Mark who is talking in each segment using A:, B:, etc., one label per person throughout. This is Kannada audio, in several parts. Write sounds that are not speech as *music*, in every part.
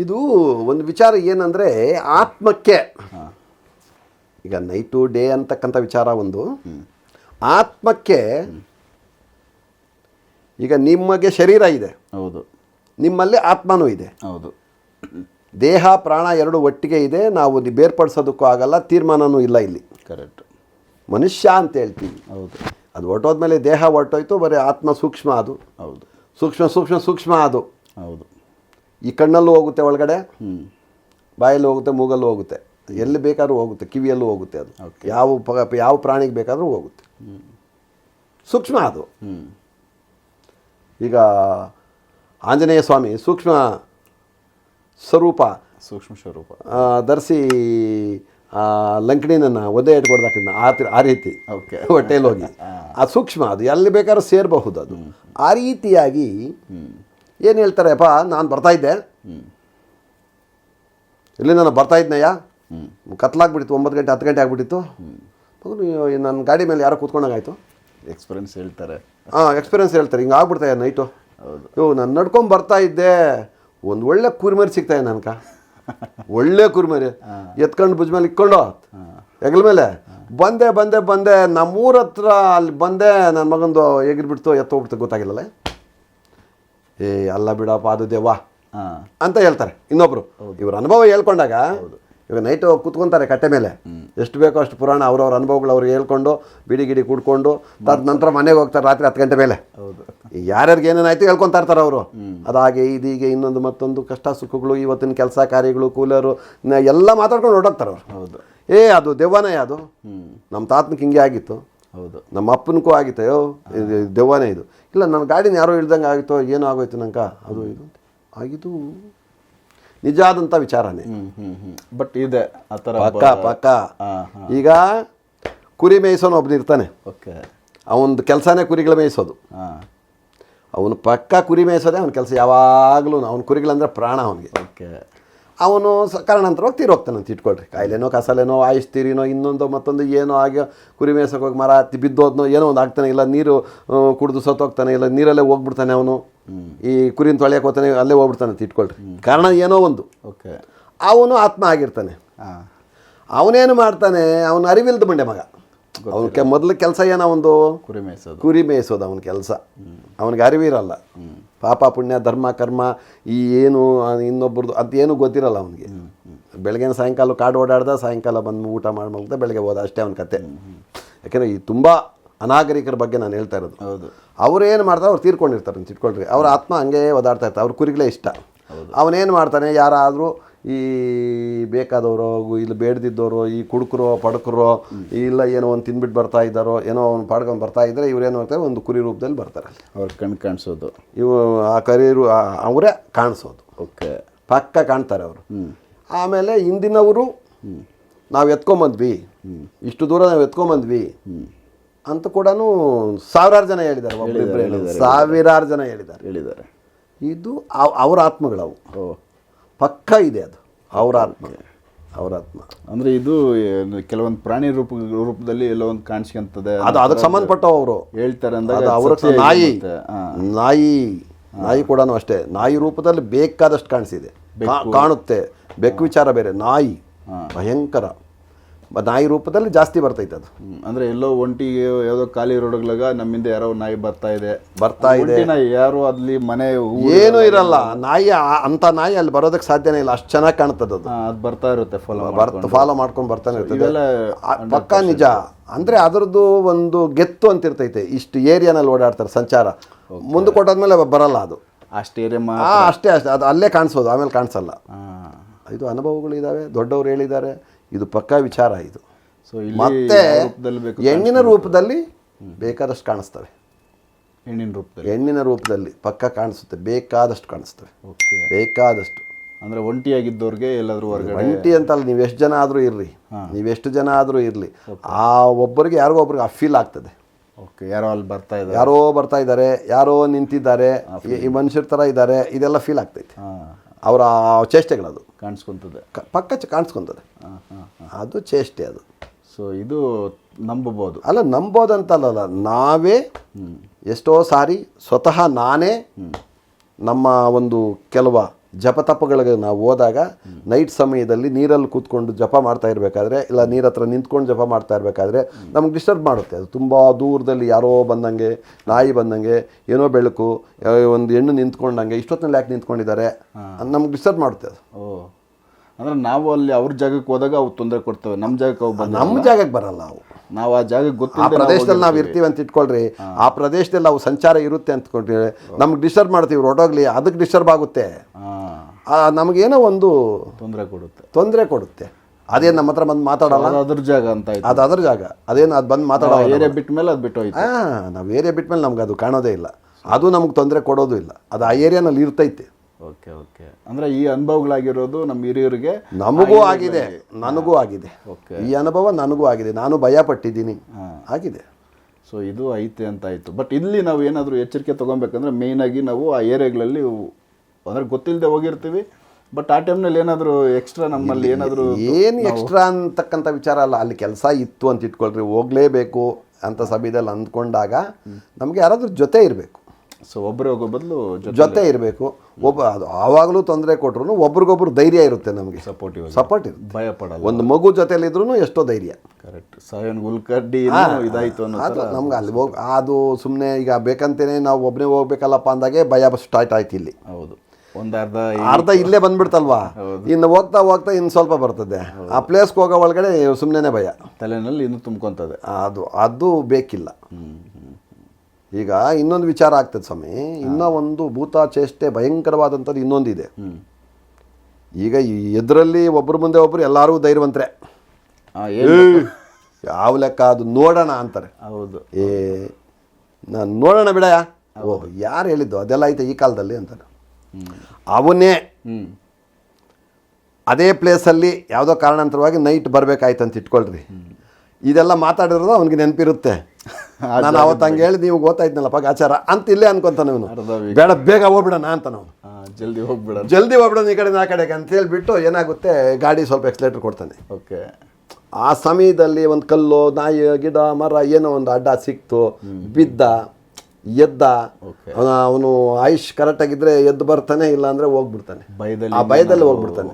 A: ಇದು ಒಂದು ವಿಚಾರ ಏನಂದರೆ ಆತ್ಮಕ್ಕೆ ಈಗ ನೈಟು ಡೇ ಅಂತಕ್ಕಂಥ ವಿಚಾರ ಒಂದು. ಆತ್ಮಕ್ಕೆ ಈಗ ನಿಮಗೆ ಶರೀರ ಇದೆ.
B: ಹೌದು.
A: ನಿಮ್ಮಲ್ಲಿ ಆತ್ಮನೂ ಇದೆ.
B: ಹೌದು.
A: ದೇಹ ಪ್ರಾಣ ಎರಡು ಒಟ್ಟಿಗೆ ಇದೆ. ನಾವು ಬೇರ್ಪಡಿಸೋದಕ್ಕೂ ಆಗಲ್ಲ ತೀರ್ಮಾನನೂ ಇಲ್ಲ ಇಲ್ಲಿ.
B: ಕರೆಕ್ಟ್
A: ಮನುಷ್ಯ ಅಂತ ಹೇಳ್ತೀವಿ.
B: ಹೌದು.
A: ಅದು ಹೊರಟೋದ್ಮೇಲೆ ದೇಹ ಹೊರಟೋಯ್ತು ಬರೀ ಆತ್ಮ ಸೂಕ್ಷ್ಮ ಅದು.
B: ಹೌದು.
A: ಸೂಕ್ಷ್ಮ ಸೂಕ್ಷ್ಮ ಸೂಕ್ಷ್ಮ ಅದು.
B: ಹೌದು.
A: ಈ ಕಣ್ಣಲ್ಲೂ ಹೋಗುತ್ತೆ ಒಳಗಡೆ?
B: ಹ್ಞೂ
A: ಬಾಯಲ್ಲಿ ಹೋಗುತ್ತೆ ಮೂಗಲ್ಲೂ ಹೋಗುತ್ತೆ. ಎಲ್ಲಿ ಬೇಕಾದ್ರೂ ಹೋಗುತ್ತೆ ಕಿವಿಯಲ್ಲೂ ಹೋಗುತ್ತೆ ಅದು. ಯಾವ ಪ- ಯಾವ ಪ್ರಾಣಿಗೆ ಬೇಕಾದರೂ ಹೋಗುತ್ತೆ. ಸೂಕ್ಷ್ಮ ಅದು.
B: ಹ್ಞೂ
A: ಈಗ ಆಂಜನೇಯ ಸ್ವಾಮಿ ಸೂಕ್ಷ್ಮ ಸ್ವರೂಪ
B: ಸೂಕ್ಷ್ಮ ಸ್ವರೂಪ.
A: ಧರಿಸಿ ಲಂಕಣಿನನ್ನು ಒದೆ ಇಟ್ಕೊಡ್ದಾಕಿದ್ನ ಆ ಆ ರೀತಿ.
B: ಓಕೆ
A: ಹೊಟ್ಟೆಯಲ್ಲಿ ಹೋಗಿ. *laughs* ಆ. ಸೂಕ್ಷ್ಮ ಅದು ಎಲ್ಲಿ ಬೇಕಾದ್ರೂ ಸೇರಬಹುದು ಅದು. ಆ ರೀತಿಯಾಗಿ ಏನು ಹೇಳ್ತಾರೆ ಅಪ್ಪ ನಾನು
B: ಬರ್ತಾಯಿದ್ದೆ
A: ಇಲ್ಲಿ ನಾನು
B: ಹ್ಞೂ
A: ಕತ್ಲಾಗ್ಬಿಟ್ಟಿತ್ತು ಒಂಬತ್ತು ಗಂಟೆ ಹತ್ತು ಗಂಟೆ ಆಗ್ಬಿಟ್ಟಿತ್ತು. ನನ್ನ ಗಾಡಿ ಮೇಲೆ ಯಾರೋ ಕೂತ್ಕೊಂಡಂಗಾಯ್ತು.
B: ಎಕ್ಸ್ಪೀರಿಯನ್ಸ್ ಹೇಳ್ತಾರೆ.
A: ಹಾಂ ಎಕ್ಸ್ಪೀರಿಯನ್ಸ್ ಹೇಳ್ತಾರೆ. ಹಿಂಗೆ ಆಗ್ಬಿಡ್ತಾಯ ನೈಟು
B: ಹೌದು.
A: ಇವು ನಾನು ನಡ್ಕೊಂಡು ಬರ್ತಾ ಇದ್ದೆ. ಒಂದು ಒಳ್ಳೆ ಕುರಿಮರಿ ಸಿಗ್ತಾಯ ನನ್ಕ. *laughs* ಒಳ್ಳೆ ಕುರಿಮರಿ. ಎತ್ಕೊಂಡು ಭುಜ ಮೇಲೆ ಇಕ್ಕೊಂಡು ಹೆಗಲ ಮೇಲೆ. ಬಂದೆ ಬಂದೆ ಬಂದೆ. ನಮ್ಮೂರ ಹತ್ರ ಅಲ್ಲಿ ಬಂದೆ. ನನ್ನ ಮಗಂದು ಎಗಿರ್ಬಿಡ್ತು ಎತ್ತೋಗ್ಬಿಡ್ತು ಗೊತ್ತಾಗಿಲ್ಲಲ್ಲ ಏ ಅಲ್ಲ ಬಿಡಪ್ಪ ಅದು ದೇವಾ ಅಂತ ಹೇಳ್ತಾರೆ. ಇನ್ನೊಬ್ರು. ಇವ್ರ ಅನುಭವ ಹೇಳ್ಕೊಂಡಾಗ ಇವಾಗ ನೈಟ್ ಕೂತ್ಕೊಂತಾರೆ ಕಟ್ಟೆ ಮೇಲೆ. ಎಷ್ಟು ಬೇಕೋ ಅಷ್ಟು ಪುರಾಣ ಅವ್ರವ್ರ ಅನುಭವಗಳು ಅವ್ರಿಗೆ ಹೇಳ್ಕೊಂಡು ಬಿಡಿ ಗಿಡಿ ಕುಡ್ಕೊಂಡು ತದ ನಂತರ ಮನೆಗೆ ಹೋಗ್ತಾರೆ ರಾತ್ರಿ ಹತ್ತು ಗಂಟೆ ಮೇಲೆ. ಯಾರ್ಯಾರಿಗೆ ಏನೇನಾಯ್ತು ಹೇಳ್ಕೊಂತಾ ಇರ್ತಾರೆ ಅವರು. ಅದಾಗೆ ಇದೀಗೆ ಇನ್ನೊಂದು ಮತ್ತೊಂದು ಕಷ್ಟ ಸುಖಗಳು ಇವತ್ತಿನ ಕೆಲಸ ಕಾರ್ಯಗಳು ಕೂಲರು ಎಲ್ಲ ಮಾತಾಡ್ಕೊಂಡು ಹೊರಟೋಗ್ತಾರೆ ಅವರು.
B: ಹೌದು.
A: ಏ ಅದು ದೆವ್ವನೇ ಅದು. ನಮ್ಮ ತಾತನಿಗೆ ಹಿಂಗೆ ಆಗಿತ್ತು.
B: ಹೌದು.
A: ನಮ್ಮ ಅಪ್ಪನಿಗೂ ಆಗಿತ್ತು ಅಯ್ಯೋ ಇದು ದೆವ್ವನೇ ಇದು. ಇಲ್ಲ ನನ್ನ ಗಾಡಿನ ಯಾರೋ ಇಳ್ದಂಗೆ ಆಗಿತ್ತು ಏನೋ ಆಗೋಯ್ತು ನಂಗೆ? ಅದು ಇದು. ಆಗಿದ್ದು ನಿಜ ಆದಂಥ ವಿಚಾರನೇ.
B: ಹ್ಞೂ ಹ್ಞೂ ಹ್ಞೂ ಬಟ್ ಇದೆ ಆ ಥರ
A: ಪಕ್ಕ ಪಕ್ಕ. ಈಗ ಕುರಿ ಮೇಯಿಸೋನು ಒಬ್ಬನು ಇರ್ತಾನೆ.
B: ಓಕೆ.
A: ಅವನದು ಕೆಲಸನೇ ಕುರಿಗಳು ಮೇಯಿಸೋದು. ಅವನು ಪಕ್ಕ ಕುರಿ ಮೇಯಿಸೋದೇ ಅವನ ಕೆಲಸ. ಯಾವಾಗಲೂ ಅವನ ಕುರಿಗಳಂದ್ರೆ ಪ್ರಾಣ ಅವನಿಗೆ.
B: ಓಕೆ.
A: ಅವನು ಕಾರಣಾಂತರವಾಗಿ ತೀರೋಗ್ತಾನಂತ ಅಂತ ಇಟ್ಕೊಳ್ರಿ. ಕಾಯಿಲೆನೋ ಕಸಲೇನೋ ಆಯುಷ್ ತೀರಿನೋ ಇನ್ನೊಂದು ಮತ್ತೊಂದು ಏನೋ ಆಗಿ ಕುರಿ ಮೇಯ್ಸೋಕೆ ಹೋಗಿ ಮರ ಹತ್ತಿ ಬಿದ್ದೋದ್ನೋ ಏನೋ ಒಂದು ಆಗ್ತಾನೆ ಇಲ್ಲ ನೀರು ಕುಡಿದು ಸತ್ತೋಗ್ತಾನೆ ಇಲ್ಲ ನೀರಲ್ಲೇ ಹೋಗ್ಬಿಡ್ತಾನೆ ಅವನು. ಈ ಕುರಿನ ತೊಳೆಯಕ್ಕೆ ಹೋಗ್ತಾನೆ ಅಲ್ಲೇ ಹೋಗ್ಬಿಡ್ತಾನೆ ಅಂತ ಇಟ್ಕೊಳ್ರಿ. ಕಾರಣ ಏನೋ ಒಂದು.
B: ಓಕೆ.
A: ಅವನು ಆತ್ಮ ಆಗಿರ್ತಾನೆ. ಅವನೇನು ಮಾಡ್ತಾನೆ ಅವನು ಅರಿವಿಲ್ದ ಮಂಡೆ ಮಗ. ಅವನಿಗೆ ಮೊದಲು ಕೆಲಸ ಏನೋ ಒಂದು?
B: ಕುರಿ ಮೇಯಿಸೋದು.
A: ಕುರಿ ಮೇಯಿಸೋದು ಅವನ ಕೆಲಸ. ಅವನಿಗೆ ಅರಿವಿರಲ್ಲ. ಪಾಪ ಪುಣ್ಯ ಧರ್ಮ ಕರ್ಮ ಈ ಏನು ಇನ್ನೊಬ್ಬರದು ಅಂತ ಅದೇನು ಗೊತ್ತಿರಲ್ಲ ಅವನಿಗೆ. ಬೆಳಗ್ಗೆ ಸಾಯಂಕಾಲ ಕಾಡು ಓಡಾಡ್ದ ಸಾಯಂಕಾಲ ಬಂದು ಊಟ ಮಾಡಿ ಮಗ್ದ ಬೆಳಗ್ಗೆ ಹೋದ ಅಷ್ಟೇ ಅವನ ಕತೆ. ಯಾಕೆಂದರೆ ಈ ತುಂಬ ಅನಾಗರಿಕರ ಬಗ್ಗೆ ನಾನು ಹೇಳ್ತಾ ಇರೋದು.
B: ಹೌದು.
A: ಅವ್ರು ಏನು ಮಾಡ್ತಾರೆ ಅವ್ರು ತೀರ್ಕೊಂಡಿರ್ತಾರೆ ಅಂತ ಇಟ್ಕೊಳ್ರಿ ಅವ್ರ ಆತ್ಮ ಹಂಗೆ ಓದಾಡ್ತಾ ಇರ್ತಾರೆ. ಅವ್ರ ಕುರಿಗಳೇ ಇಷ್ಟ. ಅವನೇನು ಮಾಡ್ತಾನೆ ಯಾರಾದರೂ ಈ ಬೇಕಾದವರು ಇಲ್ಲಿ ಬೇಡದಿದ್ದವರು ಈ ಕುಡುಕರು ಪಡಕರು ಇಲ್ಲ ಏನೋ ಒಂದು ತಿಂದ್ಬಿಟ್ಟು ಬರ್ತಾ ಇದ್ದಾರೋ ಏನೋ ಒಂದು ಪಾಡ್ಕೊಂಡು ಬರ್ತಾ ಇದ್ದರೆ ಇವ್ರೇನು ಮಾಡ್ತಾರೆ? ಒಂದು ಕುರಿ ರೂಪದಲ್ಲಿ ಬರ್ತಾರೆ.
B: ಅವ್ರ ಕಣ್ ಕಾಣಿಸೋದು.
A: ಇವು ಆ ಕರಿರು ಅವರೇ ಕಾಣಿಸೋದು.
B: ಓಕೆ.
A: ಪಕ್ಕ ಕಾಣ್ತಾರೆ ಅವರು. ಆಮೇಲೆ ಹಿಂದಿನವರು ನಾವು ಎತ್ಕೊಂಬಂದ್ವಿ. ಇಷ್ಟು ದೂರ ನಾವು ಎತ್ಕೊಂಬಂದ್ವಿ. ಅಂತ ಕೂಡ ಸಾವಿರಾರು ಜನ ಹೇಳಿದ್ದಾರೆ ಸಾವಿರಾರು ಜನ ಹೇಳಿದ್ದಾರೆ.
B: ಹೇಳಿದ್ದಾರೆ.
A: ಇದು ಅವ್- ಅವ್ರ ಆತ್ಮಗಳವು.
B: ಓ
A: ಪಕ್ಕ ಇದೆ ಅದು. ಅವರ ಆತ್ಮ ಅವರ ಆತ್ಮ
B: ಅಂದರೆ ಇದು ಕೆಲವೊಂದು ಪ್ರಾಣಿ ರೂಪ ರೂಪದಲ್ಲಿ ಎಲ್ಲೋ ಒಂದು ಕಾಣಿಸ್ಕೊಂತದೆ
A: ಅದು ಅದಕ್ಕೆ ಸಂಬಂಧಪಟ್ಟವು ಅವರು.
B: ಹೇಳ್ತಾರೆ ಅಂದಾಗ
A: ಅದು ಅವ್ರ ನಾಯಿ. ನಾಯಿ ನಾಯಿ ಕೂಡ ಅಷ್ಟೇ. ನಾಯಿ ರೂಪದಲ್ಲಿ ಬೇಕಾದಷ್ಟು ಕಾಣಿಸಿದೆ. ಕಾಣುತ್ತೆ. ಬೆಕ್ಕು ವಿಚಾರ ಬೇರೆ. ನಾಯಿ. ಭಯಂಕರ. ನಾಯಿ ರೂಪದಲ್ಲಿ ಜಾಸ್ತಿ ಬರ್ತೈತೆ ಅದು.
B: ಅಂದ್ರೆ ಎಲ್ಲೋ ಒಂಟಿ ಯಾವುದೋ ಖಾಲಿ ರೋಡ್ಗಳಾಗ ನಮ್ಮಿಂದ ಯಾರೋ ನಾಯಿ ಬರ್ತಾ ಇದೆ.
A: ಬರ್ತಾ ಇದೆ.
B: ನಾಯಿ ಯಾರು ಅಲ್ಲಿ ಮನೆ
A: ಏನು ಇರಲ್ಲ. ನಾಯಿ ಅಂತ ನಾಯಿ ಅಲ್ಲಿ ಬರೋದಕ್ಕೆ ಸಾಧ್ಯನೇ ಇಲ್ಲ. ಅಷ್ಟು ಚೆನ್ನಾಗಿ ಕಾಣ್ತದೆ ಅದು.
B: ಹಾ, ಬರ್ತಾ ಇರುತ್ತೆ ಫಾಲೋ
A: ಬರ್ತ ಫಾಲೋ ಮಾಡ್ಕೊಂಡು ಬರ್ತಾನೆ ಇರ್ತದೆ. ಪಕ್ಕ ನಿಜ. ಅಂದ್ರೆ ಅದರದ್ದು ಒಂದು ಗೆತ್ತು ಅಂತ ಇರ್ತೈತೆ ಇಷ್ಟು ಏರಿಯಾನಲ್ಲಿ ಓಡಾಡ್ತಾರೆ ಸಂಚಾರ. ಮುಂದೆ ಕೊಟ್ಟಾದ್ಮೇಲೆ ಬರಲ್ಲ ಅದು.
B: ಅಷ್ಟು
A: ಅಷ್ಟೇ ಅಷ್ಟೇ. ಅದು ಅಲ್ಲೇ ಕಾಣಿಸೋದು ಆಮೇಲೆ ಕಾಣಿಸಲ್ಲ.
B: ಇದು
A: ಇದು ಅನುಭವಗಳಿದ್ದಾವೆ ದೊಡ್ಡವರು ಹೇಳಿದ್ದಾರೆ. ಇದು ಪಕ್ಕಾ ವಿಚಾರ ಇದು.
B: ಸೊ
A: ಮತ್ತೆ ಹೆಣ್ಣಿನ ರೂಪದಲ್ಲಿ ಬೇಕಾದಷ್ಟು ಕಾಣಿಸ್ತವೆ.
B: ಹೆಣ್ಣಿನ ರೂಪದಲ್ಲಿ?
A: ಹೆಣ್ಣಿನ ರೂಪದಲ್ಲಿ ಪಕ್ಕ ಕಾಣಿಸುತ್ತೆ ಬೇಕಾದಷ್ಟು ಕಾಣಿಸ್ತವೆ.
B: ಓಕೆ.
A: ಬೇಕಾದಷ್ಟು.
B: ಅಂದ್ರೆ ಒಂಟಿಯಾಗಿದ್ದವ್ರಿಗೆ ಎಲ್ಲಾದರೂ ಹೊರಗಡೆ
A: ಒಂಟಿ ಅಂತಲ್ಲ ನೀವು ಎಷ್ಟು ಜನ ಆದರೂ ಇರಲಿ ನೀವೆಷ್ಟು ಜನ ಆದರೂ ಇರಲಿ. ಆ ಒಬ್ಬರಿಗೆ ಯಾರಿಗೋ ಒಬ್ರಿಗೆ ಆ ಫೀಲ್ ಆಗ್ತದೆ.
B: ಓಕೆ ಯಾರೋ ಅಲ್ಲಿ ಬರ್ತಾ ಇದ್ದಾರೆ.
A: ಯಾರೋ ಬರ್ತಾ ಇದ್ದಾರೆ ಯಾರೋ ನಿಂತಿದ್ದಾರೆ ಈ- ಮನುಷ್ಯರ ಥರ ಇದ್ದಾರೆ ಇದೆಲ್ಲ ಫೀಲ್ ಆಗ್ತೈತೆ. ಅವರ ಚೇಷ್ಟೆಗಳದು.
B: ಕಾಣಿಸ್ಕೊಂತದೆ.
A: ಪಕ್ಕ ಚ- ಕಾಣಿಸ್ಕೊಂತದೆ.
B: ಹಾಂ ಹಾ
A: ಅದು ಚೇಷ್ಟೆ ಅದು.
B: ಸೊ ಇದು ನಂಬಬಹುದು
A: ಅಲ್ಲ ನಂಬೋದಂತಲ್ಲ ನಾವೇ ಎಷ್ಟೋ ಸಾರಿ ಸ್ವತಃ ನಾನೇ ನಮ್ಮ ಒಂದು ಕೆಲವ ಜಪತಪಗಳಿಗೆ ನಾವು ಹೋದಾಗ ನೈಟ್ ಸಮಯದಲ್ಲಿ ನೀರಲ್ಲಿ ಕೂತ್ಕೊಂಡು ಜಪ ಮಾಡ್ತಾ ಇರಬೇಕಾದ್ರೆ ಇಲ್ಲ ನೀರ ಹತ್ರ ನಿಂತ್ಕೊಂಡು ಜಪ ಮಾಡ್ತಾ ಇರಬೇಕಾದ್ರೆ ನಮ್ಗೆ ಡಿಸ್ಟರ್ಬ್ ಮಾಡುತ್ತೆ. ಅದು ತುಂಬ ದೂರದಲ್ಲಿ ಯಾರೋ ಬಂದಂಗೆ ನಾಯಿ ಬಂದಂಗೆ ಏನೋ ಬೆಳಕು ಒಂದು ಹೆಣ್ಣು ನಿಂತ್ಕೊಂಡಂಗೆ ಇಷ್ಟೊತ್ತಿನಲ್ಲಿ ಯಾಕೆ ನಿಂತ್ಕೊಂಡಿದ್ದಾರೆ? ನಮ್ಗೆ ಡಿಸ್ಟರ್ಬ್ ಮಾಡುತ್ತೆ ಅದು.
B: ಅಂದರೆ ನಾವು ಅಲ್ಲಿ ಅವ್ರ ಜಾಗಕ್ಕೆ ಹೋದಾಗ ಅವು ತೊಂದರೆ ಕೊಡ್ತವೆ. ನಮ್ಮ ಜಾಗಕ್ಕೆ ಅವು ಬಂದ
A: ನಮ್ಮ ಜಾಗಕ್ಕೆ ಬರಲ್ಲ ಅವು
B: ನಾವು ಆ ಜಾಗಕ್ಕೆ
A: ಆ
B: ಗೊತ್ತಿಲ್ಲ
A: ಪ್ರದೇಶದಲ್ಲಿ ನಾವು ಇರ್ತೀವಿ ಅಂತ ಇಟ್ಕೊಳ್ರಿ. ಆ ಪ್ರದೇಶದಲ್ಲಿ ಅವು ಸಂಚಾರ ಇರುತ್ತೆ ಅಂತ್ಕೊಂಡ್ರೆ ನಮ್ಗೆ ಡಿಸ್ಟರ್ಬ್ ಮಾಡ್ತೀವಿ. ಹೊರಟೋಗ್ಲಿ ಅದಕ್ಕೆ ಡಿಸ್ಟರ್ಬ್ ಆಗುತ್ತೆ. ಆ, ನಮಗೇನೋ ಒಂದು
B: ತೊಂದರೆ ಕೊಡುತ್ತೆ.
A: ತೊಂದರೆ ಕೊಡುತ್ತೆ. ಅದೇನು ನಮ್ಮ ಹತ್ರ ಬಂದು ಮಾತಾಡೋಲ್ಲ?
B: ಅದು ಅದ್ರ ಜಾಗ ಅಂತ
A: ಅದು ಅದ್ರ ಜಾಗ. ಅದೇನು ಅದು ಬಂದು ಮಾತಾಡೋ
B: ಏರಿಯಾ ಬಿಟ್ಟ ಮೇಲೆ ಅದು ಬಿಟ್ಟು
A: ಹಾಂ ನಾವು ಏರಿಯಾ ಬಿಟ್ಮೇಲೆ ನಮ್ಗೆ ಅದು ಕಾಣೋದೇ ಇಲ್ಲ. ಅದು ನಮ್ಗೆ ತೊಂದರೆ ಕೊಡೋದು ಇಲ್ಲ. ಅದು ಆ ಏರಿಯಾನಲ್ಲಿ ಇರ್ತೈತೆ.
B: Okay okay. ಅಂದ್ರೆ ಈ ಅನುಭವಗಳಾಗಿರೋದು ನಮ್ಮ ಹಿರಿಯರಿಗೆ
A: ನಮಗೂ ಆಗಿದೆ. ನನಗೂ ಆಗಿದೆ.
B: ಓಕೆ.
A: ಈ ಅನುಭವ ನನಗೂ ಆಗಿದೆ. ನಾನು ಭಯ ಪಟ್ಟಿದ್ದೀನಿ ಆಗಿದೆ.
B: ಸೊ ಇದು ಐತೆ ಅಂತ ಆಯಿತು. ಬಟ್ ಇಲ್ಲಿ ನಾವು ಏನಾದರೂ ಎಚ್ಚರಿಕೆ ತೊಗೊಬೇಕಂದ್ರೆ ಮೇಯ್ನಾಗಿ ಆಗಿ ನಾವು ಆ ಏರಿಯಾಗಳಲ್ಲಿ ಅಂದ್ರೆ ಗೊತ್ತಿಲ್ಲದೆ ಹೋಗಿರ್ತೀವಿ. ಬಟ್ ಆ ಟೈಮ್ನಲ್ಲಿ ಏನಾದರೂ ಎಕ್ಸ್ಟ್ರಾ ನಮ್ಮಲ್ಲಿ ಏನಾದರೂ
A: ಏನು ಎಕ್ಸ್ಟ್ರಾ ಅಂತಕ್ಕಂಥ ವಿಚಾರ ಅಲ್ಲ ಅಲ್ಲಿ ಕೆಲಸ ಇತ್ತು ಅಂತ ಇಟ್ಕೊಳ್ರಿ ಹೋಗಲೇಬೇಕು ಅಂತ ಸಭೆದಲ್ಲಿ ಅಂದ್ಕೊಂಡಾಗ ನಮಗೆ ಯಾರಾದರೂ ಜೊತೆ ಇರಬೇಕು.
B: ಸೊ ಒಬ್ಬರೇ ಹೋಗೋ ಬದಲು ಜೊತೆ
A: ಇರಬೇಕು. ಒಬ್ಬ ಅದು ಆವಾಗಲೂ ತೊಂದರೆ ಕೊಟ್ರು ಒಬ್ರಿಗೊಬ್ರು ಧೈರ್ಯ ಇರುತ್ತೆ ನಮಗೆ.
B: ಸಪೋರ್ಟಿವ್
A: ಸಪೋರ್ಟ್ ಇರುತ್ತೆ.
B: ಭಯ ಪಡಲ್ಲ
A: ಒಂದು ಮಗು ಜೊತೆಲಿದ್ರು ಎಷ್ಟೋ ಧೈರ್ಯ.
B: ಕರೆಕ್ಟ್ ಸಾಯನ್ ಗುಲ್ಕಡ್ಡಿ ಇದಾಯಿತು
A: ಅದು ನಮ್ಗೆ ಅಲ್ಲಿ ಹೋಗಿ ಅದು ಸುಮ್ಮನೆ ಈಗ ಬೇಕಂತೇನೆ ನಾವು ಒಬ್ಬನೇ ಹೋಗ್ಬೇಕಲ್ಲಪ್ಪ ಅಂದಾಗೆ ಭಯ ಸ್ಟಾರ್ಟ್ ಆಯ್ತು ಇಲ್ಲಿ.
B: ಹೌದು. ಒಂದು ಅರ್ಧ
A: ಅರ್ಧ ಇಲ್ಲೇ ಬಂದ್ಬಿಡ್ತಲ್ವಾ? ಇನ್ನು ಹೋಗ್ತಾ ಹೋಗ್ತಾ ಇನ್ನು ಸ್ವಲ್ಪ ಬರ್ತದೆ. ಆ ಪ್ಲೇಸ್ಗೆ ಹೋಗೋ ಒಳಗಡೆ ಸುಮ್ಮನೆ ಭಯ.
B: ತಲೆನಲ್ಲಿ ಇನ್ನು ತುಂಬ್ಕೊತದೆ.
A: ಅದು ಅದು ಬೇಕಿಲ್ಲ. ಈಗ ಇನ್ನೊಂದು ವಿಚಾರ ಆಗ್ತದೆ ಸ್ವಾಮಿ. ಇನ್ನೂ ಒಂದು ಭೂತ ಚೇಷ್ಟೆ ಭಯಂಕರವಾದಂಥದ್ದು ಇನ್ನೊಂದಿದೆ. ಈಗ ಎದುರಲ್ಲಿ ಒಬ್ಬರ ಮುಂದೆ ಒಬ್ಬರು ಎಲ್ಲರೂ ಧೈರ್ಯವಂತರೆ. ಯಾವ ಲೆಕ್ಕ ಅದು ನೋಡೋಣ ಅಂತಾರೆ.
B: ಹೌದು.
A: ಏ ನಾನು ನೋಡೋಣ ಬಿಡಯ ಓಹ್ ಯಾರು ಹೇಳಿದ್ದು? ಅದೆಲ್ಲ ಐತೆ ಈ ಕಾಲದಲ್ಲಿ ಅಂತಾರೆ. ಅವನ್ನೇ
B: ಹ್ಞೂ
A: ಅದೇ ಪ್ಲೇಸಲ್ಲಿ ಯಾವುದೋ ಕಾರಣಾಂತರವಾಗಿ ನೈಟ್ ಬರಬೇಕಾಯ್ತು ಅಂತ ಇಟ್ಕೊಳ್ರಿ. ಇದೆಲ್ಲ ಮಾತಾಡಿರೋದು ಅವನಿಗೆ ನೆನಪಿರುತ್ತೆ. *laughs* ನಾನು ಅವತ್ತು ಹಂಗೆ ಹೇಳಿ ನೀವು ಗೊತ್ತಾಯ್ತನಲ್ಲಪ್ಪ ಆಚಾರ. ಅಂತ ಇಲ್ಲೇ ಅನ್ಕೊಂತಾನೆ ಅವನು. ಬೇಡ ಬೇಗ ಹೋಗ್ಬಿಡೋಣ ಅಂತ ನಾವು
B: ಜಲ್ದಿ ಹೋಗ್ಬಿಡೋಣ.
A: ಜಲ್ದಿ ಹೋಗ್ಬಿಡೋಣ ಈ ಕಡೆ ಆ ಕಡೆಗೆ ಅಂತ ಹೇಳ್ಬಿಟ್ಟು ಏನಾಗುತ್ತೆ ಗಾಡಿ ಸ್ವಲ್ಪ ಎಕ್ಸ್ಲೇಟರ್ ಕೊಡ್ತಾನೆ.
B: ಓಕೆ.
A: ಆ ಸಮಯದಲ್ಲಿ ಒಂದು ಕಲ್ಲು ನಾಯಿ ಗಿಡ ಮರ ಏನೋ ಒಂದು ಅಡ್ಡ ಸಿಕ್ತು ಬಿದ್ದ. ಎದ್ದ. ಅವನ ಆಯುಷ್ ಕರೆಕ್ಟಾಗಿದ್ರೆ ಎದ್ದು ಬರ್ತಾನೆ ಇಲ್ಲ ಅಂದ್ರೆ ಹೋಗ್ಬಿಡ್ತಾನೆ
B: ಭಯದಲ್ಲಿ
A: ಆ ಭಯದಲ್ಲಿ ಹೋಗ್ಬಿಡ್ತಾನೆ.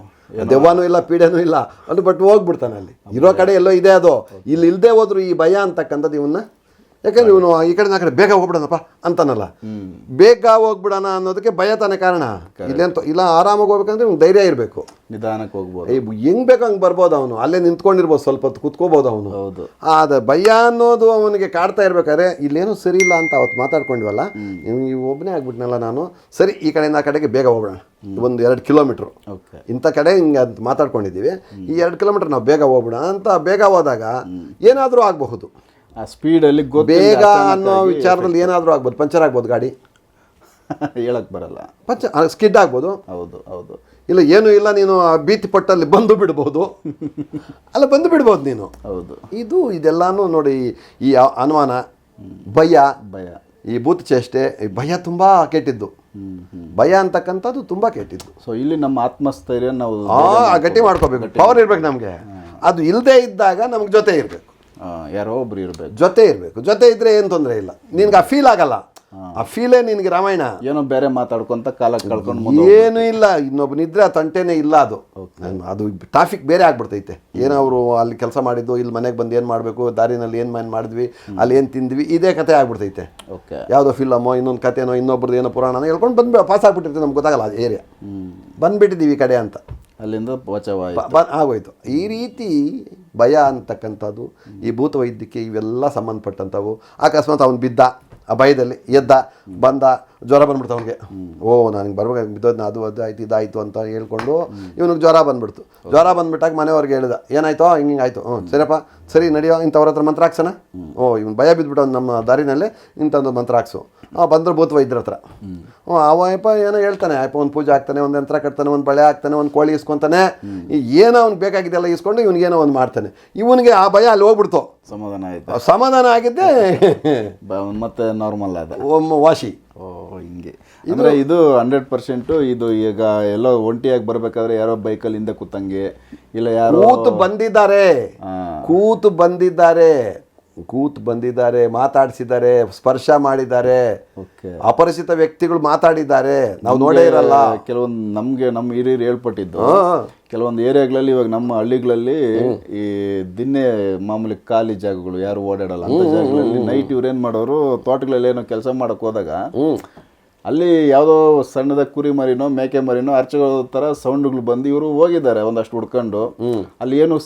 A: ದೆವ್ವನೂ ಇಲ್ಲ ಪೀಡೆನೂ ಇಲ್ಲ ಅದು ಬಟ್ ಹೋಗ್ಬಿಡ್ತಾನೆ ಅಲ್ಲಿ. ಇರೋ ಕಡೆ ಎಲ್ಲೋ ಇದೆ ಅದು. ಇಲ್ಲಿ ಇಲ್ಲದೆ ಹೋದ್ರು ಈ ಭಯ ಅಂತಕ್ಕಂಥದ್ದು ಇವನ್ನ ಯಾಕಂದ್ರೆ ಇವನು ಈ ಕಡೆ ಆ ಕಡೆ ಬೇಗ ಹೋಗ್ಬಿಡೋಣಪ್ಪ ಅಂತಾನಲ್ಲ. ಬೇಗ ಹೋಗ್ಬಿಡೋಣ ಅನ್ನೋದಕ್ಕೆ ಭಯ ತಾನೇ ಕಾರಣ. ಇಲ್ಲಂತ ಇಲ್ಲ ಆರಾಮಾಗಿ ಹೋಗ್ಬೇಕಂದ್ರೆ ಇವ್ನು ಧೈರ್ಯ ಇರಬೇಕು.
B: ನಿಧಾನಕ್ಕೆ ಹೋಗ್ಬೋದು.
A: ಹೆಂಗ್ ಬೇಕು ಹಂಗೆ ಬರ್ಬೋದು ಅವನು. ಅಲ್ಲೇ ನಿಂತ್ಕೊಂಡಿರ್ಬೋದು ಸ್ವಲ್ಪ ಹೊತ್ತು ಕುತ್ಕೋಬೋದು ಅವನು.
B: ಹೌದು.
A: ಆದ ಭಯ ಅನ್ನೋದು ಅವನಿಗೆ ಕಾಡ್ತಾ ಇರ್ಬೇಕಾದ್ರೆ ಇಲ್ಲೇನು ಸರಿ ಇಲ್ಲ ಅಂತ ಅವತ್ತು ಮಾತಾಡ್ಕೊಂಡಿವಲ್ಲ. ಇವ್ ಒಬ್ಬನೇ ಆಗ್ಬಿಟ್ನಲ್ಲ ನಾನು. ಸರಿ ಈ ಕಡೆಯಿಂದ ಆ ಕಡೆಗೆ ಬೇಗ ಹೋಗೋಣ ಒಂದು ಎರಡು ಕಿಲೋಮೀಟ್ರು.
B: ಓಕೆ.
A: ಇಂಥ ಕಡೆ ಹಿಂಗೆ ಅಂತ ಮಾತಾಡ್ಕೊಂಡಿದ್ದೀವಿ. ಈ ಎರಡು ಕಿಲೋಮೀಟರ್ ನಾವು ಬೇಗ ಹೋಗ್ಬಿಡೋಣ ಅಂತ ಬೇಗ ಹೋದಾಗ ಏನಾದರೂ ಆಗಬಹುದು.
B: ಸ್ಪೀಡಲ್ಲಿ ಗೊತ್ತು
A: ಬೇಗ ಅನ್ನೋ ವಿಚಾರದಲ್ಲಿ ಏನಾದರೂ ಆಗ್ಬೋದು ಪಂಚರ್ ಆಗ್ಬೋದು ಗಾಡಿ. *laughs*
B: ಹೇಳಕ್ಕೆ ಬರಲ್ಲ.
A: ಪಂಚ ಸ್ಕಿಡ್ ಆಗ್ಬೋದು.
B: ಹೌದು ಹೌದು.
A: ಇಲ್ಲ ಏನೂ ಇಲ್ಲ ನೀನು ಆ ಭೀತಿ ಪಟ್ಟಲ್ಲಿ ಬಂದು ಬಿಡ್ಬೋದು. *laughs* ಅಲ್ಲ ಬಂದು ಬಿಡ್ಬೋದು ನೀನು.
B: ಹೌದು.
A: ಇದು ಇದೆಲ್ಲಾನು ನೋಡಿ ಈ ಅನುಮಾನ ಭಯ
B: ಭಯ.
A: ಈ ಭೂತ ಚೇಷ್ಟೆ ಈ ಭಯ ತುಂಬ ಕೆಟ್ಟಿದ್ದು. ಭಯ ಅಂತಕ್ಕಂಥದ್ದು ತುಂಬ ಕೆಟ್ಟಿದ್ದು.
B: ಸೊ ಇಲ್ಲಿ ನಮ್ಮ ಆತ್ಮಸ್ಥೈರ್ಯ ನಾವು
A: ಆ ಗಟ್ಟಿ ಮಾಡ್ಕೋಬೇಕು. ಪವರ್ ಇರ್ಬೇಕು ನಮಗೆ. ಅದು ಇಲ್ಲದೆ ಇದ್ದಾಗ ನಮ್ಗೆ ಜೊತೆ ಇರಬೇಕು.
B: ಆ, ಯಾರೋ ಒಬ್ರು ಇರಬೇಕು.
A: ಜೊತೆ ಇರಬೇಕು. ಜೊತೆ ಇದ್ರೆ ಏನು ತೊಂದರೆ ಇಲ್ಲ. ನಿನ್ಗೆ ಆ ಫೀಲ್ ಆಗಲ್ಲ. ಆ ಫೀಲೇ ನಿನಗೆ ರಾಮಾಯಣ.
B: ಏನೋ ಬೇರೆ ಮಾತಾಡ್ಕೊಂತ ಕಾಲ ಕಳ್ಕೊಂಡು
A: ಏನು ಇಲ್ಲ. ಇನ್ನೊಬ್ಬನಿದ್ರೆ ಆ ತಂಟೆನೇ ಇಲ್ಲ ಅದು. ಅದು ಟ್ರಾಫಿಕ್ ಬೇರೆ ಆಗ್ಬಿಡ್ತೈತೆ. ಏನೋ ಅವರು ಅಲ್ಲಿ ಕೆಲಸ ಮಾಡಿದ್ದು ಇಲ್ಲಿ ಮನೆಗೆ ಬಂದು ಏನು ಮಾಡಬೇಕು ದಾರಿನಲ್ಲಿ ಏನು ಮನೆ ಮಾಡಿದ್ವಿ ಅಲ್ಲಿ ಏನು ತಿಂದ್ವಿ ಇದೇ ಕತೆ ಆಗ್ಬಿಡ್ತೈತೆ.
B: ಓಕೆ
A: ಯಾವುದೋ ಫಿಲಮೋ ಇನ್ನೊಂದು ಕತೆನೋ ಇನ್ನೊಬ್ರದ್ದು ಏನೋ ಪುರಾಣನೋ ಹೇಳ್ಕೊಂಡು ಬಂದು ಪಾಸ್ ಆಗ್ಬಿಟ್ಟಿರ್ತೀವಿ ನಮ್ಗೆ ಗೊತ್ತಾಗಲ್ಲ ಅದು ಏರಿಯಾ ಬಂದ್ಬಿಟ್ಟಿದ್ದೀವಿ ಈ ಕಡೆ ಅಂತ.
B: ಅಲ್ಲಿಂದ
A: ಆಗೋಯ್ತು. ಈ ರೀತಿ ಭಯ ಅಂತಕ್ಕಂಥದ್ದು, ಈ ಭೂತ ವೈದ್ಯಕ್ಕೆ ಇವೆಲ್ಲ ಸಂಬಂಧಪಟ್ಟಂಥವು. ಅಕಸ್ಮಾತ್ ಅವ್ನು ಬಿದ್ದ, ಆ ಭಯದಲ್ಲಿ ಎದ್ದ, ಬಂದ, ಜ್ವರ ಬಂದ್ಬಿಡ್ತು ಅವನಿಗೆ. ಓ, ನನಗೆ ಬರ್ಬೇಕು ಬಿದ್ದೋದ್ನ ಅದು ಅದು ಆಯ್ತು, ಇದಾಯ್ತು ಅಂತ ಹೇಳ್ಕೊಂಡು ಇವನಿಗೆ ಜ್ವರ ಬಂದ್ಬಿಡ್ತು. ಜ್ವರ ಬಂದ್ಬಿಟ್ಟಾಗ ಮನೆಯವ್ರಿಗೆ ಹೇಳಿದ, ಏನಾಯ್ತೋ, ಹಿಂಗೆ ಹಿಂಗೆ ಆಯಿತು. ಹ್ಞೂ ಸರಿಯಪ್ಪ, ಸರಿ, ನಡೆಯೋ, ಇಂಥವ್ರ ಹತ್ರ ಮಂತ್ರ ಹಾಕ್ಸೋಣ. ಓ, ಇವ್ನು ಭಯ ಬಿದ್ದುಬಿಟ್ಟು ನಮ್ಮ ದಾರಿನಲ್ಲೇ ಇಂಥದ್ದು ಮಂತ್ರ ಹಾಕ್ಸು. ಬಂದ್ರು ಭೂತ ವೈದ್ಯರ ಹತ್ರ. ಹ್ಞೂ ಅವಯಪ್ಪ ಏನೋ ಹೇಳ್ತಾನೆ ಅಪ್ಪ ಒಂದು ಪೂಜೆ ಹಾಕ್ತಾನೆ ಒಂದು ಯಂತ್ರ ಕಟ್ತಾನೆ ಒಂದು ಬಳೆ ಹಾಕ್ತಾನೆ ಒಂದು ಕೋಳಿ ಇಸ್ಕೊತಾನೆ. ಏನೋ ಅವ್ನಿಗೆ ಬೇಕಾಗಿದ್ದೆಲ್ಲ ಇಸ್ಕೊಂಡು ಇವ್ನಿಗೇನೋ ಒಂದು ಮಾಡ್ತಾನೆ. ಇವನಿಗೆ ಆ ಭಯ ಅಲ್ಲಿ ಹೋಗ್ಬಿಡ್ತು.
B: ಸಮಾಧಾನ ಆಯ್ತು.
A: ಸಮಾಧಾನ ಆಗಿದ್ದೆ. *laughs*
B: ಮತ್ತೆ ನಾರ್ಮಲ್ ಆದ.
A: ವಾಶಿ
B: ಓ ಹಿಂಗೆ. ಅಂದ್ರೆ ಇದು ಹಂಡ್ರೆಡ್ ಪರ್ಸೆಂಟು ಇದು ಈಗ ಎಲ್ಲೋ ಒಂಟಿಯಾಗಿ ಬರ್ಬೇಕಾದ್ರೆ ಯಾರೋ ಬೈಕಲ್ಲಿ ಹಿಂದೆ ಕೂತಂಗೆ ಇಲ್ಲ ಯಾರೋ
A: ಕೂತು ಬಂದಿದ್ದಾರೆ. ಕೂತು ಬಂದಿದ್ದಾರೆ. ಕೂತ್ ಬಂದಿದ್ದಾರೆ ಮಾತಾಡಿಸಿದ್ದಾರೆ ಸ್ಪರ್ಶ ಮಾಡಿದ್ದಾರೆ. ಅಪರಿಚಿತ ವ್ಯಕ್ತಿಗಳು ಮಾತಾಡಿದ್ದಾರೆ. ನಾವು ನೋಡೇ ಇರಲ್ಲ.
B: ಕೆಲವೊಂದು ನಮ್ಗೆ ನಮ್ಮ ಹಿರಿಯರು ಹೇಳ್ಪಟ್ಟಿದ್ದು. ಕೆಲವೊಂದು ಏರಿಯಾಗಳಲ್ಲಿ ಇವಾಗ ನಮ್ಮ ಹಳ್ಳಿಗಳಲ್ಲಿ ಈ ದಿನ್ನೆ ಮಾಮೂಲಿ ಖಾಲಿ ಜಾಗಗಳು ಯಾರು ಓಡಾಡಲ್ಲ ಅಂತ ಜಾಗಗಳಲ್ಲಿ ನೈಟ್ ಇವ್ರು ಏನ್ ಮಾಡೋರು ತೋಟಗಳಲ್ಲಿ ಏನೋ ಕೆಲಸ ಮಾಡಕ್ ಹೋದಾಗ ಅಲ್ಲಿ ಯಾವುದೋ ಸಣ್ಣದ ಕುರಿ ಮರಿನೋ ಮೇಕೆ ಮರಿನೋ ಅರ್ಚಗಳ ಥರ ಸೌಂಡ್ಗಳು ಬಂದು ಇವರು ಹೋಗಿದ್ದಾರೆ ಒಂದಷ್ಟು ಹುಡ್ಕೊಂಡು. ಅಲ್ಲಿ ಏನು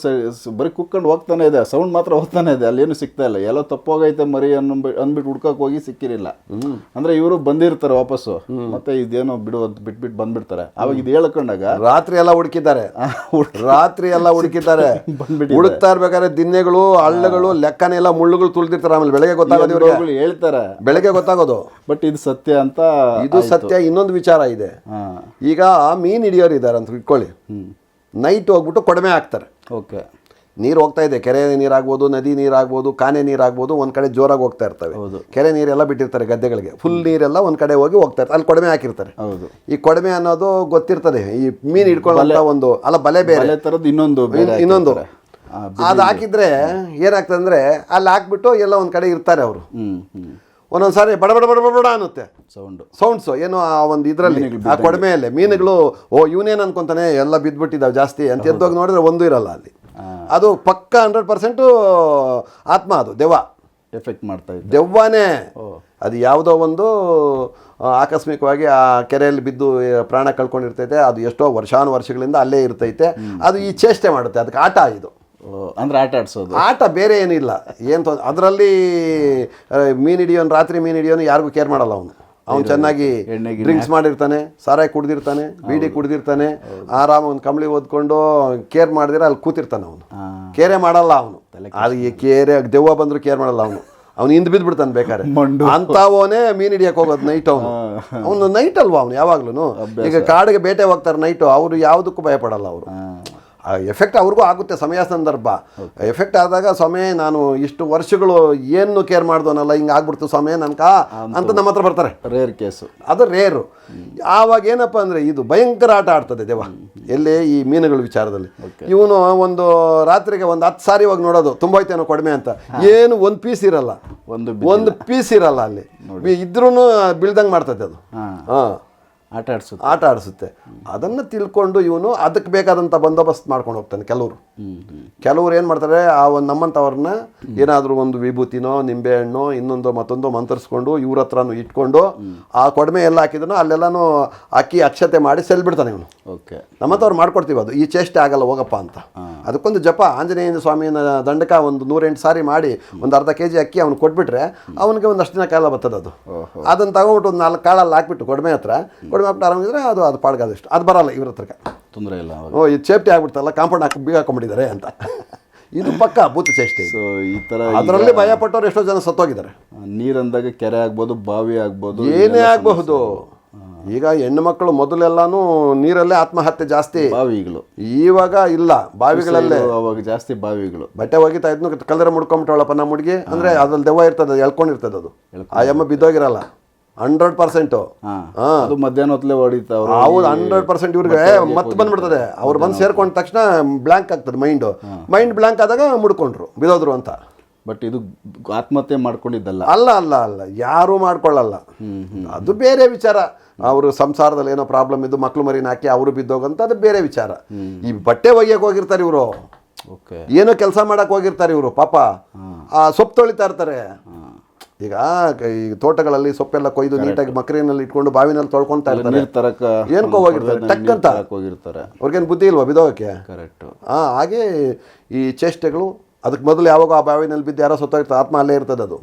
B: ಬರೀ ಕುಕ್ಕೊಂಡು ಹೋಗ್ತಾನೆ ಇದೆ ಸೌಂಡ್ ಮಾತ್ರ ಹೋಗ್ತಾನೆ ಇದೆ ಅಲ್ಲಿ ಏನು ಸಿಗ್ತಾ ಇಲ್ಲ. ಎಲ್ಲೋ ತಪ್ಪೋಗೈತೆ ಮರಿ ಅನ್ಬಿ ಅಂದ್ಬಿಟ್ಟು ಹುಡ್ಕಕ್ ಹೋಗಿ ಸಿಕ್ಕಿರಲಿಲ್ಲ ಅಂದ್ರೆ ಇವರು ಬಂದಿರ್ತಾರೆ ವಾಪಸ್ಸು. ಮತ್ತೆ ಇದೇನೋ ಬಿಡು ಅಂತ ಬಿಟ್ಬಿಟ್ಟು ಬಂದ್ಬಿಡ್ತಾರೆ. ಅವಾಗ ಇದು ಹೇಳ್ಕೊಂಡಾಗ
A: ರಾತ್ರಿ ಎಲ್ಲ ಹುಡುಕಿದ್ದಾರೆ. ರಾತ್ರಿ ಎಲ್ಲ ಹುಡುಕಿದ್ದಾರೆ. ಹುಡುಕ್ತಾ ಇರ್ಬೇಕಾದ್ರೆ ದಿನ್ನೆಗಳು ಹಳ್ಳಗಳು ಲೆಕ್ಕನೆ ಎಲ್ಲ ಮುಳ್ಳುಗಳು ತುಳಿದಿರ್ತಾರೆ ಆಮೇಲೆ. ಬೆಳಗ್ಗೆ ಗೊತ್ತಾಗೋದು
B: ಹೇಳ್ತಾರೆ.
A: ಬೆಳಗ್ಗೆ ಗೊತ್ತಾಗೋದು.
B: ಬಟ್ ಇದು ಸತ್ಯ ಅಂತ
A: ಇದು ಸತ್ಯ ಇನ್ನೊಂದು ವಿಚಾರ ಇದೆ. ಈಗ ಮೀನ್ ಹಿಡಿಯೋರು ಇದ್ದಾರೆ ಅಂತ ಇಟ್ಕೊಳ್ಳಿ. ನೈಟ್ ಹೋಗ್ಬಿಟ್ಟು ಕೊಡಮೆ ಹಾಕ್ತಾರೆ.
B: ಓಕೆ.
A: ನೀರು ಹೋಗ್ತಾ ಇದೆ. ಕೆರೆ ನೀರಾಗ್ಬೋದು ನದಿ ನೀರಾಗ್ಬೋದು ಕಾನೆ ನೀರಾಗ್ಬೋದು ಒಂದ್ ಕಡೆ ಜೋರಾಗಿ ಹೋಗ್ತಾ ಇರ್ತವೆ. ಕೆರೆ ನೀರೆಲ್ಲ ಬಿಟ್ಟಿರ್ತಾರೆ ಗದ್ದೆಗಳಿಗೆ. ಫುಲ್ ನೀರೆಲ್ಲ ಒಂದ್ ಕಡೆ ಹೋಗಿ ಹೋಗ್ತಾ ಇರ್ತಾರೆ. ಅಲ್ಲಿ ಕೊಡಮೆ ಹಾಕಿರ್ತಾರೆ.
B: ಹೌದು.
A: ಈ ಕೊಡಮೆ ಅನ್ನೋದು ಗೊತ್ತಿರ್ತದೆ. ಈ ಮೀನ್ ಹಿಡ್ಕೊಳ್ಳೋ ಒಂದು ಅಲ್ಲ ಬಲೆ ಬೇರೆ.
B: ಬಲೆ ತರದ್ ಇನ್ನೊಂದು
A: ಇನ್ನೊಂದು. ಅದು ಹಾಕಿದ್ರೆ ಏನಾಗ್ತದೆ ಅಂದ್ರೆ ಅಲ್ಲಿ ಹಾಕ್ಬಿಟ್ಟು ಎಲ್ಲ ಒಂದ್ ಕಡೆ ಇರ್ತಾರೆ ಅವರು. ಒಂದೊಂದ್ ಸಾರಿ ಬಡ ಬಡ ಬಡ ಬಡ ಬಡ ಅನ್ನುತ್ತೆ.
B: ಸೌಂಡು
A: ಸೌಂಡ್ಸು ಏನು ಆ ಒಂದು ಇದರಲ್ಲಿ ಆ ಕೊಡಮೆಯಲ್ಲಿ. ಮೀನುಗಳು ಓ ಇವನೇನು ಅನ್ಕೊಂತಾನೆ ಎಲ್ಲ ಬಿದ್ದುಬಿಟ್ಟಿದ್ದಾವೆ ಜಾಸ್ತಿ ಅಂತ ಎದ್ದೋಗಿ ನೋಡಿದ್ರೆ ಒಂದು ಇರಲ್ಲ ಅಲ್ಲಿ. ಅದು ಪಕ್ಕ ಹಂಡ್ರೆಡ್ ಪರ್ಸೆಂಟು ಆತ್ಮ ಅದು ದೆವ್ವ.
B: ಎಫೆಕ್ಟ್ ಮಾಡ್ತಾ ಇದೆ
A: ದೆವ್ವನೇ. ಅದು ಯಾವುದೋ ಒಂದು ಆಕಸ್ಮಿಕವಾಗಿ ಆ ಕೆರೆಯಲ್ಲಿ ಬಿದ್ದು ಪ್ರಾಣ ಕಳ್ಕೊಂಡಿರ್ತೈತೆ. ಅದು ಎಷ್ಟೋ ವರ್ಷಾನು ವರ್ಷಗಳಿಂದ ಅಲ್ಲೇ ಇರ್ತೈತೆ. ಅದು ಈ ಚೇಷ್ಟೆ ಮಾಡುತ್ತೆ. ಅದಕ್ಕೆ ಆಟ ಇದು.
B: ಅಂದ್ರೆ ಆಟ ಆಡಿಸೋದು.
A: ಆಟ ಬೇರೆ ಏನಿಲ್ಲ. ಏನು ತೊಂದ್ರೆ ಅದರಲ್ಲಿ ಮೀನು ಹಿಡಿಯೋನು ರಾತ್ರಿ ಮೀನು ಹಿಡಿಯೋನು ಯಾರಿಗೂ ಕೇರ್ ಮಾಡಲ್ಲ ಅವನು. ಅವ್ನು ಚೆನ್ನಾಗಿ ಡ್ರಿಂಕ್ಸ್ ಮಾಡಿರ್ತಾನೆ ಸಾರಾಯಿ ಕುಡ್ದಿರ್ತಾನೆ ಬೀಡಿ ಕುಡ್ದಿರ್ತಾನೆ ಆರಾಮ ಒಂದು ಕಂಬಳಿ ಓದ್ಕೊಂಡು ಕೇರ್ ಮಾಡಿದ್ರೆ ಅಲ್ಲಿ ಕೂತಿರ್ತಾನೆ ಅವನು. ಕೇರೆ ಮಾಡಲ್ಲ ಅವನು. ಅದು ಈ ಕೇರೆ ದೆವ್ವ ಬಂದ್ರು ಕೇರ್ ಮಾಡಲ್ಲ ಅವನು. ಅವ್ನು ಹಿಂದ್ ಬಿದ್ಬಿಡ್ತಾನೆ ಬೇಕಾರೆ
B: ಅಂಥವೋನೇ
A: ಅಂತವನೇ ಮೀನ್ ಹಿಡಿಯಕ್ಕೆ ಹೋಗೋದು ನೈಟ್ ಅವನು. ಅವನು ನೈಟ್ ಅಲ್ವಾ ಅವನು ಯಾವಾಗ್ಲೂ ಈಗ ಕಾಡಿಗೆ ಬೇಟೆ ಹೋಗ್ತಾರೆ ನೈಟು ಅವರು ಯಾವುದಕ್ಕೂ ಭಯಪಡಲ್ಲ ಅವರು. ಎಫೆಕ್ಟ್ ಅವ್ರಿಗೂ ಆಗುತ್ತೆ ಸಮಯ ಸಂದರ್ಭ. ಎಫೆಕ್ಟ್ ಆದಾಗ ಸ್ವಾಮಿ ನಾನು ಇಷ್ಟು ವರ್ಷಗಳು ಏನು ಕೇರ್ ಮಾಡ್ದೋನಲ್ಲ ಹಿಂಗೆ ಆಗ್ಬಿಡ್ತು ಸ್ವಾಮಿ ನನ್ಕ ಅಂತ ನಮ್ಮ ಹತ್ರ ಬರ್ತಾರೆ.
B: ರೇರ್ ಕೇಸು
A: ಅದು ರೇರು ಆವಾಗ ಏನಪ್ಪ ಅಂದರೆ ಇದು ಭಯಂಕರ ಆಟ ಆಡ್ತದೆ ದೇವ. ಎಲ್ಲಿ ಈ ಮೀನುಗಳ ವಿಚಾರದಲ್ಲಿ. ಇವನು ಒಂದು ರಾತ್ರಿಗೆ ಒಂದು ಹತ್ತು ಸಾರಿ ಹೋಗಿ ನೋಡೋದು ತುಂಬ ಹೋಯ್ತೇನೋ ಕಡಿಮೆ ಅಂತ. ಏನು ಒಂದು ಪೀಸ್ ಇರಲ್ಲ.
B: ಒಂದು
A: ಒಂದು ಪೀಸ್ ಇರಲ್ಲ ಅಲ್ಲಿ. ಇದ್ರೂ ಬೀಳ್ದಂಗೆ ಮಾಡ್ತದೆ ಅದು.
B: ಹಾ.
A: ಹಾಂ.
B: ಆಟ ಆಡಿಸುತ್ತೆ.
A: ಆಟ ಆಡಿಸುತ್ತೆ. ಅದನ್ನು ತಿಳ್ಕೊಂಡು ಇವನು ಅದಕ್ಕೆ ಬೇಕಾದಂಥ ಬಂದೋಬಸ್ತ್ ಮಾಡ್ಕೊಂಡು ಹೋಗ್ತಾನೆ ಕೆಲವರು. ಕೆಲವ್ರು ಏನು ಮಾಡ್ತಾರೆ ಆ ಒಂದು ನಮ್ಮಂಥವ್ರನ್ನ ಏನಾದರೂ ಒಂದು ವಿಭೂತಿನೋ ನಿಂಬೆಹಣ್ಣು ಇನ್ನೊಂದು ಮತ್ತೊಂದು ಮಂತ್ರಿಸ್ಕೊಂಡು ಇವ್ರ ಹತ್ರನೂ ಇಟ್ಕೊಂಡು ಆ ಕೊಡಮೆ ಎಲ್ಲ ಹಾಕಿದನೋ ಅಲ್ಲೆಲ್ಲನೂ ಅಕ್ಕಿ ಅಕ್ಷತೆ ಮಾಡಿ ಸೆಲ್ಬಿಡ್ತಾನೆ ಇವನು.
B: ಓಕೆ.
A: ನಮ್ಮಂಥವ್ರು ಮಾಡ್ಕೊಡ್ತೀವಿ ಅದು. ಈ ಚೇಷ್ಟೆ ಆಗಲ್ಲ ಹೋಗಪ್ಪ ಅಂತ. ಅದಕ್ಕೊಂದು ಜಪ ಆಂಜನೇಯ ಸ್ವಾಮಿನ ದಂಡಕ ಒಂದು ನೂರೆಂಟು ಸಾರಿ ಮಾಡಿ ಒಂದು ಅರ್ಧ ಕೆ ಜಿ ಅಕ್ಕಿ ಅವ್ನು ಕೊಟ್ಬಿಟ್ರೆ ಅವನಿಗೆ ಒಂದಷ್ಟು ದಿನ ಕಾಲ ಬರ್ತದೆ ಅದು ಅದನ್ನು ತಗೊಂಬಿಟ್ಟು ಒಂದು ನಾಲ್ಕು ಕಾಳಲ್ಲಿ ಹಾಕ್ಬಿಟ್ಟು ಕೊಡಮೆ ಹತ್ರ ಹಾಕ್ಬಿಟ್ಟು ಆರಾಮಿದ್ರೆ ಅದು ಅದು ಪಾಡ್ಗಾದಷ್ಟು ಅದು ಬರಲ್ಲ ಇವ್ರ ಹತ್ರಕ್ಕೆ.
B: ತೊಂದರೆ ಇಲ್ಲ
A: ಓ ಇದು ಸೇಫ್ಟಿ ಆಗ್ಬಿಡ್ತಲ್ಲ ಕಾಂಪೌಂಡ್ ಹಾಕಿ ಬೀಗ ಹಾಕೊಂಡ್ಬಿಟ್ಟಿದ್ದಾರೆ ಅಂತ. ಇದು ಪಕ್ಕ ಭೂತ ಚೇಷ್ಟೆ
B: ಸೊ ಈ ತರ
A: ಅದರಲ್ಲಿ ಭಯ ಪಟ್ಟವ್ರು ಎಷ್ಟೋ ಜನ ಸತ್ತೋಗಿದ್ದಾರೆ.
B: ನೀರಂದಾಗ ಕೆರೆ ಆಗ್ಬೋದು ಬಾವಿ ಆಗ್ಬೋದು
A: ಏನೇ ಆಗಬಹುದು. ಈಗ ಹೆಣ್ಣು ಮಕ್ಕಳು ಮೊದಲೆಲ್ಲಾನು ನೀರಲ್ಲೇ ಆತ್ಮಹತ್ಯೆ ಜಾಸ್ತಿ.
B: ಬಾವಿಗಳು.
A: ಇವಾಗ ಇಲ್ಲ ಬಾವಿಗಳಲ್ಲೇ.
B: ಅವಾಗ ಜಾಸ್ತಿ ಬಾವಿಗಳು.
A: ಬಟ್ಟೆ ಒಗಿತಾ ಇದ್ನು ಕಲ್ಲರೆ ಮುಡ್ಕೊಂಬಿಟ್ಟವಳಪ್ಪ ನಮ್ಮ ಹುಡುಗಿ. ಅಂದ್ರೆ ಅದ್ರಲ್ಲಿ ದೆವ್ವ ಇರ್ತದೆ ಅದು ಎಳ್ಕೊಂಡಿರ್ತದೆ ಅದು. ಆ ಯಮ್ಮ ಬಿದ್ದೋಗಿರಲ್ಲ. Hundred percent.
B: ಅದು ಮಧ್ಯಾಹ್ನ ಹೊತ್ತಲೇ ಹೊಡಿತಾವ್ರು
A: ಹೌದು ಹಂಡ್ರೆಡ್ ಪರ್ಸೆಂಟ್ ಇವ್ರಿಗೆ ಮತ್ತೆ ಬಂದ್ಬಿಡ್ತದೆ. ಅವ್ರು ಬಂದು ಸೇರ್ಕೊಂಡ ತಕ್ಷಣ ಬ್ಲಾಂಕ್ ಆಗ್ತದೆ ಮೈಂಡ್ ಮೈಂಡ್ ಬ್ಲಾಂಕ್ ಆದಾಗ ಮುಡ್ಕೊಂಡ್ರು ಬಿದೋದ್ರು ಅಂತ.
B: ಬಟ್ ಇದು ಆತ್ಮಹತ್ಯೆ ಮಾಡ್ಕೊಂಡಿದ್ದಲ್ಲ.
A: ಅಲ್ಲ ಅಲ್ಲ ಅಲ್ಲ. ಯಾರೂ ಮಾಡ್ಕೊಳ್ಳಲ್ಲ. ಅದು ಬೇರೆ ವಿಚಾರ. ಅವರು ಸಂಸಾರದಲ್ಲಿ ಏನೋ ಪ್ರಾಬ್ಲಮ್ ಇದ್ದು ಮಕ್ಳು ಮರಿನ ಹಾಕಿ ಅವರು ಬಿದ್ದೋಗಂತ ಅದು ಬೇರೆ ವಿಚಾರ. ಈ ಬಟ್ಟೆ ಒಯ್ಯಕ್ಕೆ ಹೋಗಿರ್ತಾರೆ ಇವರು. ಏನೋ ಕೆಲಸ ಮಾಡಕ್ ಹೋಗಿರ್ತಾರೆ ಇವರು ಪಾಪ. ಆ ಸೊಪ್ಪು ತೊಳಿತಾ ಇರ್ತಾರೆ. ಈಗ ಈ ತೋಟಗಳಲ್ಲಿ ಸೊಪ್ಪೆಲ್ಲ ಕೊಯ್ದು ನೀಟಾಗಿ ಮಕರಿನಲ್ಲಿ ಇಟ್ಕೊಂಡು ಬಾವಿನಲ್ಲಿ ತೊಳ್ಕೊಂತಾ ಇರ್ತಾರೆ.
B: ನೀರ್ ತರಕ
A: ಏನ್ಕೋ ಹೋಗಿರ್ತಾರೆ
B: ತರಕ್ ಹೋಗಿರ್ತಾರೆ.
A: ಅವ್ರಿಗೇನು ಬುದ್ಧಿ ಇಲ್ವಾ ಬಿದೋಗಕ್ಕೆ?
B: ಕರೆಕ್ಟ್
A: ಆ, ಹಾಗೆ ಈ ಚೇಷ್ಟೆಗಳು ಅದಕ್ಕೆ ಮೊದಲು ಯಾವಾಗ ಆ ಬಾವಿನಲ್ಲಿ ಬಿದ್ದು ಯಾರೋ ಸತ್ತೋಗಿರ್ತಾರೆ ಆತ್ಮ ಅಲ್ಲೇ ಇರ್ತದೆ ಅದು.